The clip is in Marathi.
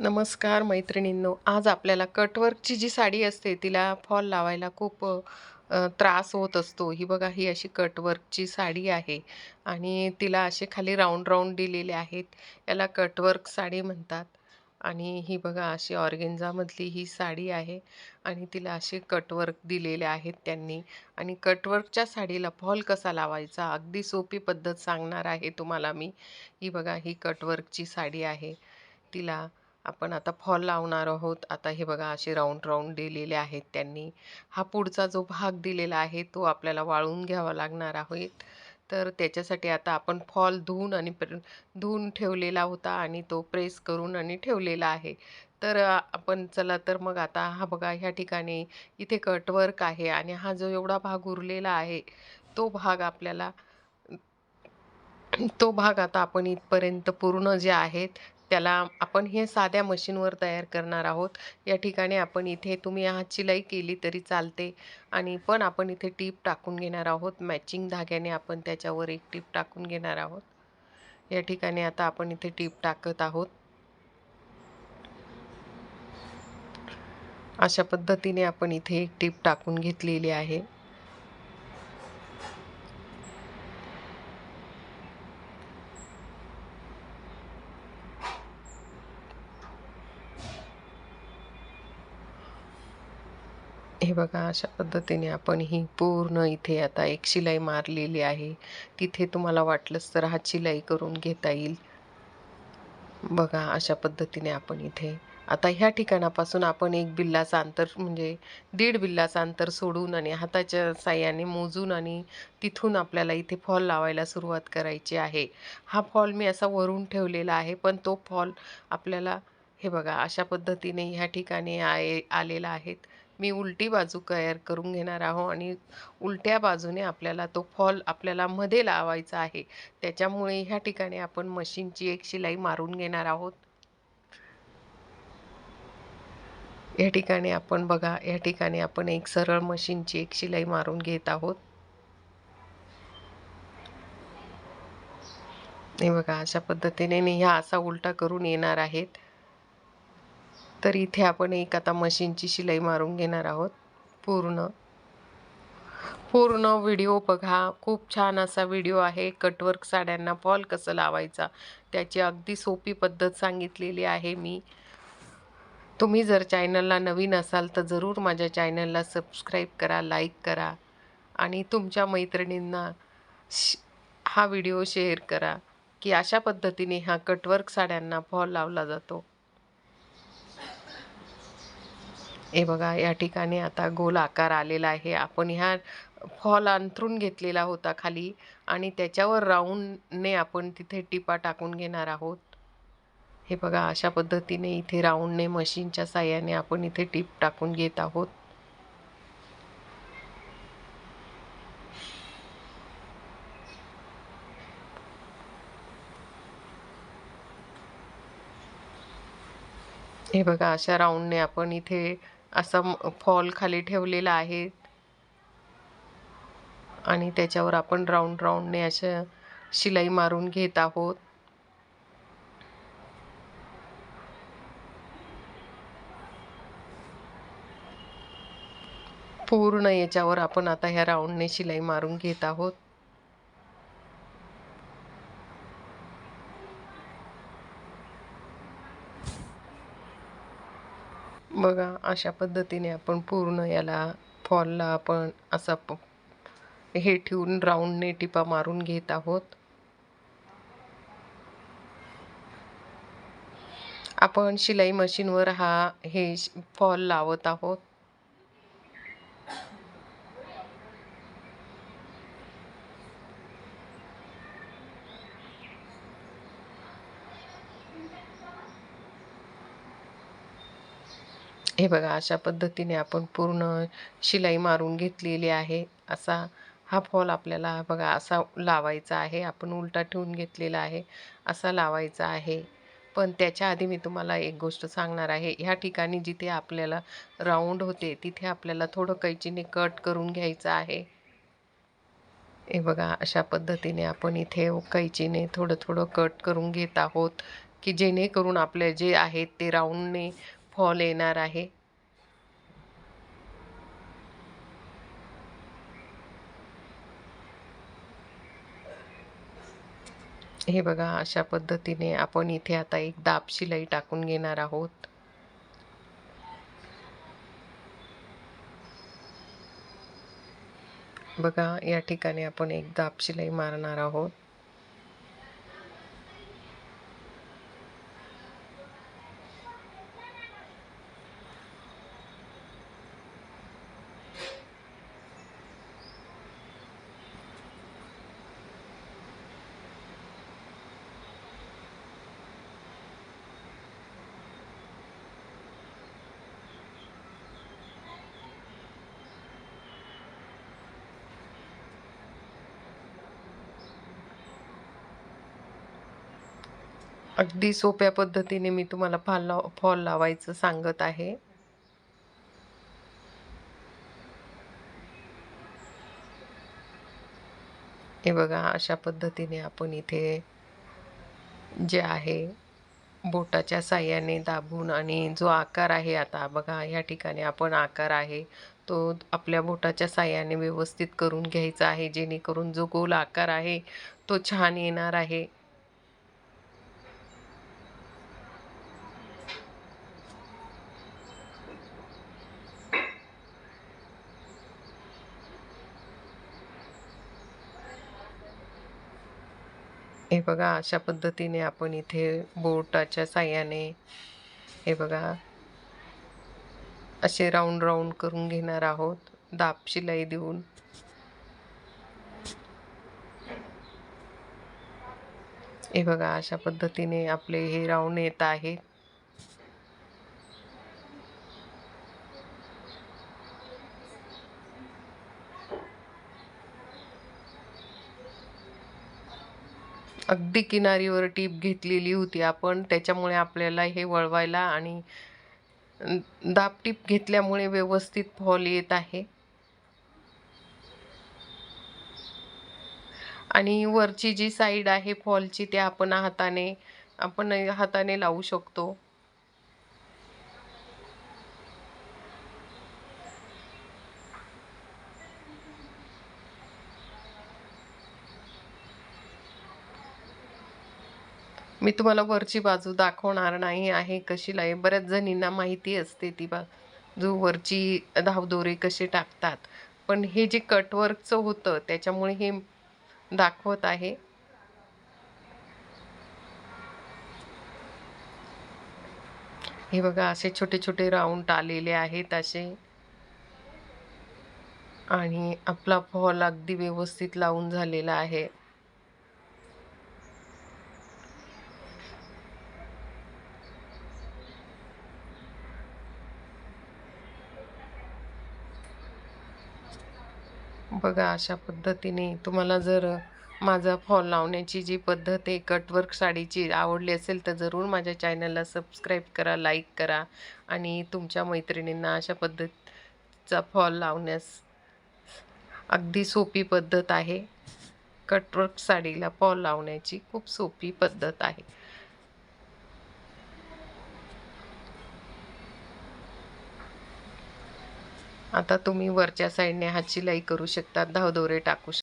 नमस्कार मैत्रिणींनो. आज आपल्याला कटवर्कची जी साडी असते तिला फॉल लावायला खूप त्रास होत असतो. ही बघा ही अशी कटवर्कची साडी आहे. आणि तिला असे खाली राऊंड राऊंड दिलेले आहेत. याला कटवर्क साडी म्हणतात. आणि ही बघा अशी ऑर्गेन्झामधली ही साडी आहे. आणि तिला असे कटवर्क दिलेले आहेत त्यांनी. आणि कटवर्कच्या साडीला फॉल कसा लावायचा अगदी सोपी पद्धत सांगणार आहे तुम्हाला मी. ही बघा ही कटवर्कची साडी आहे. तिला आपण आता फॉल लावणार आहोत. आता हे बघा असे राऊंड राऊंड दिलेले आहेत त्यांनी. हा पुढचा जो भाग दिलेला आहे तो आपल्याला वाळून घ्यावा लागणार आहे. तर त्याच्यासाठी आता आपण फॉल धुवून आणि धुवून ठेवलेला होता आणि तो प्रेस करून आणि ठेवलेला आहे. तर आपण चला तर मग आता हा बघा ह्या ठिकाणी इथे कटवर्क आहे आणि हा जो एवढा भाग उरलेला आहे तो भाग आपल्याला तो भाग आता आपण इथपर्यंत पूर्ण जे आहेत त्याला आपण हे साध्या मशीनवर तयार करणार आहोत. या ठिकाणी आपण इथे तुम्ही हात शिलाई केली तरी चालते. आणि पण आपण इथे टीप टाकून घेणार आहोत. मॅचिंग धाग्याने आपण त्याच्यावर एक टीप टाकून घेणार आहोत. या ठिकाणी आता आपण इथे टीप टाकत आहोत. अशा पद्धतीने आपण इथे एक टीप टाकून घेतलेली आहे. हे बघा अशा पद्धतीने आपण ही पूर्ण इथे आता एक शिलाई मारलेली आहे. तिथे तुम्हाला वाटलंच तर हात शिलाई करून घेता येईल. बघा अशा पद्धतीने आपण इथे आता ह्या ठिकाणापासून आपण एक बिल्लाचं अंतर म्हणजे दीड बिल्लाचं अंतर सोडून आणि हाताच्या साह्याने मोजून आणि तिथून आपल्याला इथे फॉल लावायला सुरुवात करायची आहे. हा फॉल मी असा वरून ठेवलेला आहे पण तो फॉल आपल्याला हे बघा अशा पद्धतीने ह्या ठिकाणी आहे आलेला आहेत मी उलटी बाजू तयार करून घेणार आहो आणि उलट्या बाजूने आपल्याला तो फॉल आपल्याला मध्ये लावायचा आहे. त्याच्यामुळे ह्या ठिकाणी आपण मशीनची एक शिलाई मारून घेणार आहोत. या ठिकाणी आपण बघा या ठिकाणी आपण एक सरळ मशीनची एक शिलाई मारून घेत आहोत. हे बघा अशा पद्धतीने मी ह्या असा उलटा करून येणार आहेत. तर इथे आपण एक आता मशीनची शिलाई मारून घेणार आहोत. पूर्ण. पूर्ण व्हिडिओ बघा. खूप छान असा व्हिडिओ आहे. कटवर्क साड्यांना फॉल कसं लावायचा त्याची अगदी सोपी पद्धत सांगितलेली आहे मी. तुम्ही जर चॅनलला नवीन असाल तर जरूर माझ्या चॅनलला सबस्क्राईब करा लाईक करा आणि तुमच्या मैत्रिणींना श हा व्हिडिओ शेअर करा की अशा पद्धतीने हा कटवर्क साड्यांना फॉल लावला जातो. हे बघा या ठिकाणी आता गोल आकार आलेला आहे. आपण ह्या फॉल अंथरून घेतलेला होता खाली आणि त्याच्यावर राऊंडने आपण तिथे टिपा टाकून घेणार आहोत. हे बघा अशा पद्धतीने इथे राऊंडने मशीनच्या साह्याने आपण इथे टीप टाकून घेत आहोत. हे बघा अशा राऊंडने आपण इथे असा फॉल खाली ठेवलेला आहे. आणि त्याच्यावर आपण राऊंड राऊंडने अशा शिलाई मारून घेत आहोत. पूर्ण याच्यावर आपण आता ह्या राऊंडने शिलाई मारून घेत आहोत. बघा अशा पद्धतीने आपण पूर्ण याला फॉलला आपण असा प हे ठेवून राऊंडने टिपा मारून घेत आहोत. आपण शिलाई मशीनवर हा हे फॉल लावत आहोत. हे बघा अशा पद्धतीने आपण पूर्ण शिलाई मारून घेतलेली आहे. असा हा फॉल आपल्याला बघा असा लावायचा आहे. आपण उलटा ठेवून घेतलेला आहे. असा लावायचा आहे. पण त्याच्या आधी मी तुम्हाला एक गोष्ट सांगणार आहे. ह्या ठिकाणी जिथे आपल्याला राऊंड होते तिथे आपल्याला थोडं कैचीने कट करून घ्यायचं आहे. हे बघा अशा पद्धतीने आपण इथे कैचीने थोडं थोडं कट करून घेत आहोत की जेणेकरून आपले जे आहेत ते राऊंडने फॉल येणार आहे. हे बघा अशा पद्धतीने आपण इथे आता एक दाब शिलाई टाकून घेणार आहोत. बघा या ठिकाणी आपण एक दाब शिलाई मारणार आहोत. अगदी सोप्या पद्धतीने मी तुम्हाला फॉल लाव फॉल लावायचं सांगत आहे. हे बघा अशा पद्धतीने आपण इथे जे आहे बोटाच्या साह्याने दाबून आणि जो आकार आहे आता बघा ह्या ठिकाणी आपण आकार आहे तो आपल्या बोटाच्या साह्याने व्यवस्थित करून घ्यायचा आहे जेणेकरून जो गोल आकार आहे तो छान येणार आहे. हे बघा अशा पद्धतीने आपण इथे बोटाच्या साह्याने हे बघा असे राऊंड राऊंड करून घेणार आहोत. दाब शिलाई देऊन. हे बघा अशा पद्धतीने आपले हे राऊंड येत आहेत. अगदी किनारीवर टीप घेतलेली होती आपण. त्याच्यामुळे आपल्याला हे वळवायला आणि दाब टीप घेतल्यामुळे व्यवस्थित फॉल येत आहे. आणि वरची जी साईड आहे फॉलची ते आपण हाताने आपण हाताने लावू शकतो. मी तुम्हाला वरची बाजू दाखवणार नाही आहे कशी आहे बऱ्याच जणींना माहिती असते ती बा जो वरची धावदोरे कसे टाकतात. पण हे जे कटवर्कचं होतं त्याच्यामुळे हे दाखवत आहे. हे बघा असे छोटे छोटे राऊंड आलेले आहेत असे. आणि आपला फॉल अगदी व्यवस्थित लावून झालेला आहे. बघा अशा पद्धतीने तुम्हाला जर माझा फॉल लावण्याची जी पद्धत आहे कटवर्क साडीची आवडली असेल तर जरूर माझ्या चॅनलला सबस्क्राईब करा लाईक करा आणि तुमच्या मैत्रिणींना अशा पद्धतीचा फॉल लावण्यास अगदी सोपी पद्धत आहे. कटवर्क साडीला फॉल लावण्याची खूप सोपी पद्धत आहे. आता तुम्ही वरच्या साईडने हात शिलाई करू शकता. धावदोरे टाकू शकता.